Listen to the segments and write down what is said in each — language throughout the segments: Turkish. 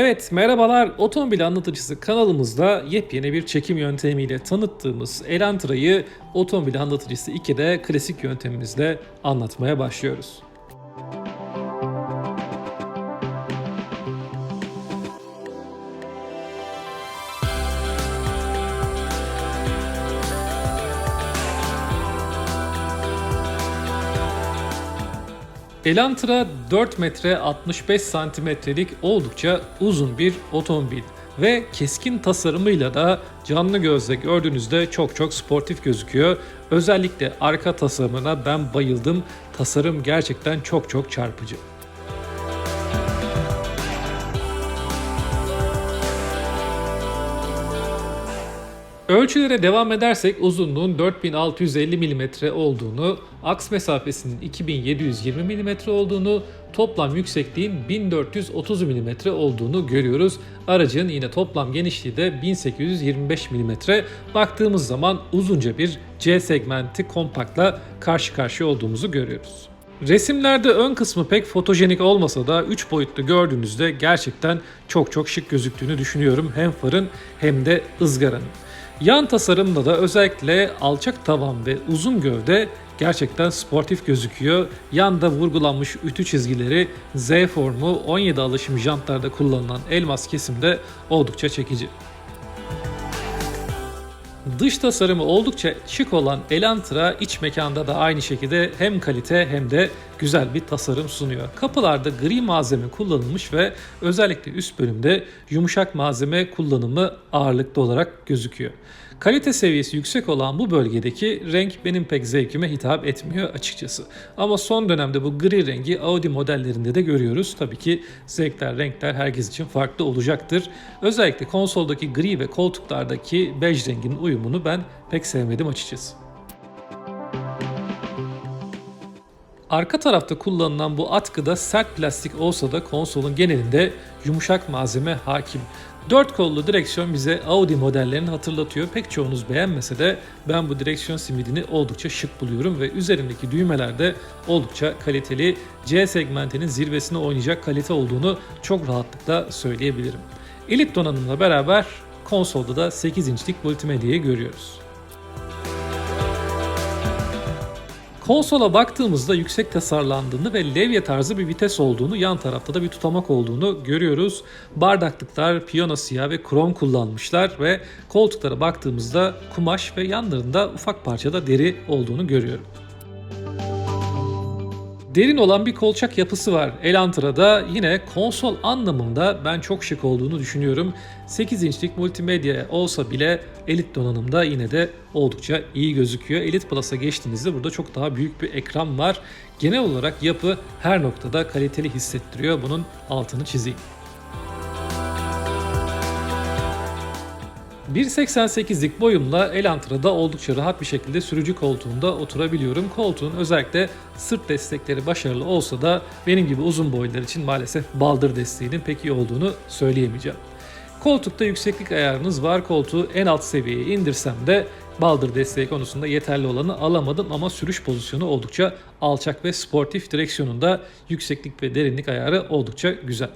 Evet merhabalar otomobil anlatıcısı kanalımızda yepyeni bir çekim yöntemiyle tanıttığımız Elantra'yı otomobil anlatıcısı 2'de klasik yöntemimizle anlatmaya başlıyoruz. Elantra 4 metre 65 santimetrelik oldukça uzun bir otomobil ve keskin tasarımıyla da canlı gözle gördüğünüzde çok çok sportif gözüküyor. Özellikle arka tasarımına ben bayıldım. Tasarım gerçekten çok çok çarpıcı. Ölçülere devam edersek uzunluğun 4650 mm olduğunu, aks mesafesinin 2720 mm olduğunu, toplam yüksekliğin 1430 mm olduğunu görüyoruz. Aracın yine toplam genişliği de 1825 mm. Baktığımız zaman uzunca bir C segmenti kompaktla karşı karşıya olduğumuzu görüyoruz. Resimlerde ön kısmı pek fotojenik olmasa da 3 boyutlu gördüğünüzde gerçekten çok çok şık gözüktüğünü düşünüyorum. Hem farın hem de ızgaranın. Yan tasarımda da özellikle alçak tavan ve uzun gövde gerçekten sportif gözüküyor. Yanda vurgulanmış ütü çizgileri Z formu 17 alışım jantlarda kullanılan elmas kesimde oldukça çekici. Dış tasarımı oldukça şık olan Elantra iç mekanda da aynı şekilde hem kalite hem de güzel bir tasarım sunuyor. Kapılarda gri malzeme kullanılmış ve özellikle üst bölümde yumuşak malzeme kullanımı ağırlıklı olarak gözüküyor. Kalite seviyesi yüksek olan bu bölgedeki renk benim pek zevkime hitap etmiyor açıkçası. Ama son dönemde bu gri rengi Audi modellerinde de görüyoruz. Tabii ki zevkler, renkler herkes için farklı olacaktır. Özellikle konsoldaki gri ve koltuklardaki bej renginin uyumunu ben pek sevmedim açıkçası. Arka tarafta kullanılan bu atkıda sert plastik olsa da konsolun genelinde yumuşak malzeme hakim. Dört kollu direksiyon bize Audi modellerini hatırlatıyor. Pek çoğunuz beğenmese de ben bu direksiyon simidini oldukça şık buluyorum ve üzerindeki düğmeler de oldukça kaliteli. C segmentinin zirvesine oynayacak kalite olduğunu çok rahatlıkla söyleyebilirim. Elit donanımla beraber konsolda da 8 inçlik multimedyayı görüyoruz. Konsola baktığımızda yüksek tasarlandığını ve levye tarzı bir vites olduğunu, yan tarafta da bir tutamak olduğunu görüyoruz. Bardaklıklar piyano siyah ve krom kullanmışlar ve koltuklara baktığımızda kumaş ve yanlarında ufak parçada deri olduğunu görüyorum. Derin olan bir kolçak yapısı var. Elantra'da yine konsol anlamında ben çok şık olduğunu düşünüyorum. 8 inçlik multimedya olsa bile Elite donanımda yine de oldukça iyi gözüküyor. Elite Plus'a geçtiğinizde burada çok daha büyük bir ekran var. Genel olarak yapı her noktada kaliteli hissettiriyor. Bunun altını çizeyim. 1.88'lik boyumla Elantra'da oldukça rahat bir şekilde sürücü koltuğunda oturabiliyorum. Koltuğun özellikle sırt destekleri başarılı olsa da benim gibi uzun boylar için maalesef baldır desteğinin pek iyi olduğunu söyleyemeyeceğim. Koltukta yükseklik ayarınız var. Koltuğu en alt seviyeye indirsem de baldır desteği konusunda yeterli olanı alamadım ama sürüş pozisyonu oldukça alçak ve sportif direksiyonunda yükseklik ve derinlik ayarı oldukça güzel.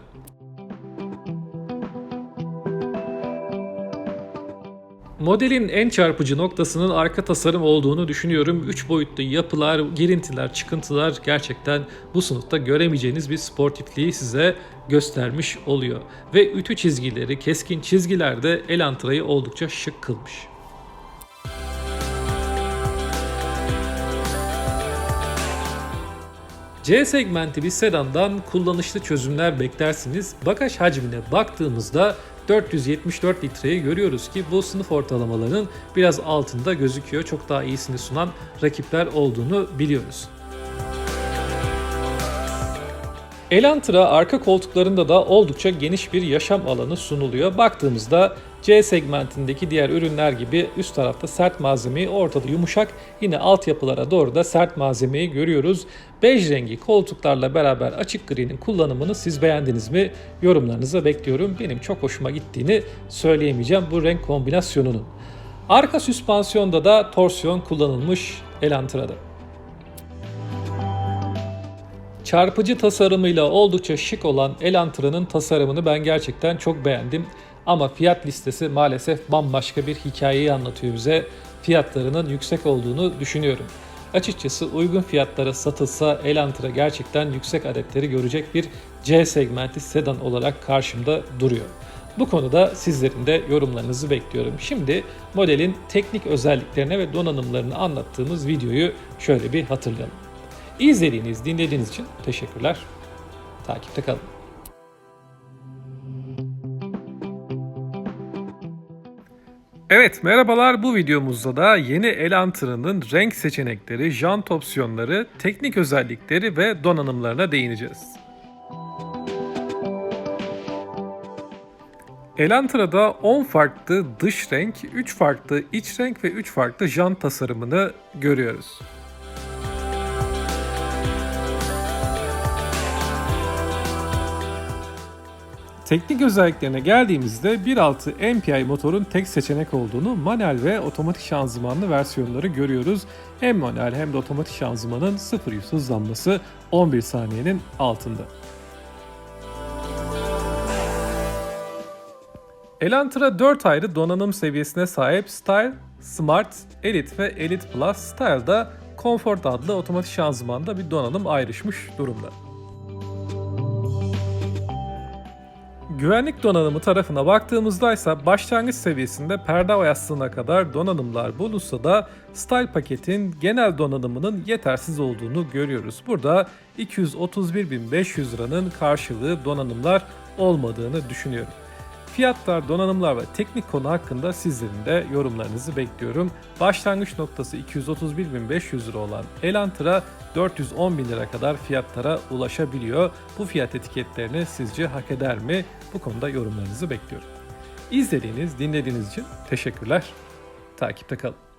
Modelin en çarpıcı noktasının arka tasarım olduğunu düşünüyorum. 3 boyutlu yapılar, girintiler, çıkıntılar gerçekten bu sınıfta göremeyeceğiniz bir sportifliği size göstermiş oluyor. Ve ütü çizgileri, keskin çizgiler de Elantra'yı oldukça şık kılmış. C segmenti bir sedandan kullanışlı çözümler beklersiniz. Bagaj hacmine baktığımızda 474 litreyi görüyoruz ki bu sınıf ortalamalarının biraz altında gözüküyor. Çok daha iyisini sunan rakipler olduğunu biliyoruz. Elantra arka koltuklarında da oldukça geniş bir yaşam alanı sunuluyor. Baktığımızda C segmentindeki diğer ürünler gibi üst tarafta sert malzemeyi, ortada yumuşak, yine altyapılara doğru da sert malzemeyi görüyoruz. Bej rengi koltuklarla beraber açık gri'nin kullanımını siz beğendiniz mi? Yorumlarınızı bekliyorum. Benim çok hoşuma gittiğini söyleyemeyeceğim bu renk kombinasyonunun. Arka süspansiyonda da torsiyon kullanılmış Elantra'da. Çarpıcı tasarımıyla oldukça şık olan Elanthra'nın tasarımını ben gerçekten çok beğendim. Ama fiyat listesi maalesef bambaşka bir hikayeyi anlatıyor bize. Fiyatlarının yüksek olduğunu düşünüyorum. Açıkçası uygun fiyatlara satılsa Elantra gerçekten yüksek adetleri görecek bir C segmenti sedan olarak karşımda duruyor. Bu konuda sizlerin de yorumlarınızı bekliyorum. Şimdi modelin teknik özelliklerine ve donanımlarını anlattığımız videoyu şöyle bir hatırlayalım. İzlediğiniz, dinlediğiniz için teşekkürler. Takipte kalın. Evet merhabalar bu videomuzda da yeni Elanthra'nın renk seçenekleri, jant opsiyonları, teknik özellikleri ve donanımlarına değineceğiz. Elanthra'da 10 farklı dış renk, 3 farklı iç renk ve 3 farklı jant tasarımını görüyoruz. Teknik özelliklerine geldiğimizde 1.6 MPI motorun tek seçenek olduğunu manuel ve otomatik şanzımanlı versiyonları görüyoruz. Hem manuel hem de otomatik şanzımanın 0-100 hızlanması 11 saniyenin altında. Elantra 4 ayrı donanım seviyesine sahip Style, Smart, Elite ve Elite Plus Style'da Comfort adlı otomatik şanzımanda bir donanım ayrışmış durumda. Güvenlik donanımı tarafına baktığımızda ise başlangıç seviyesinde perde yastığına kadar donanımlar bulunsa da Style paketin genel donanımının yetersiz olduğunu görüyoruz. Burada 231.500 liranın karşılığı donanımlar olmadığını düşünüyorum. Fiyatlar, donanımlar ve teknik konu hakkında sizlerin de yorumlarınızı bekliyorum. Başlangıç noktası 231.500 lira olan Elantra 410 bin lira kadar fiyatlara ulaşabiliyor. Bu fiyat etiketlerini sizce hak eder mi? Bu konuda yorumlarınızı bekliyorum. İzlediğiniz, dinlediğiniz için teşekkürler. Takipte kalın.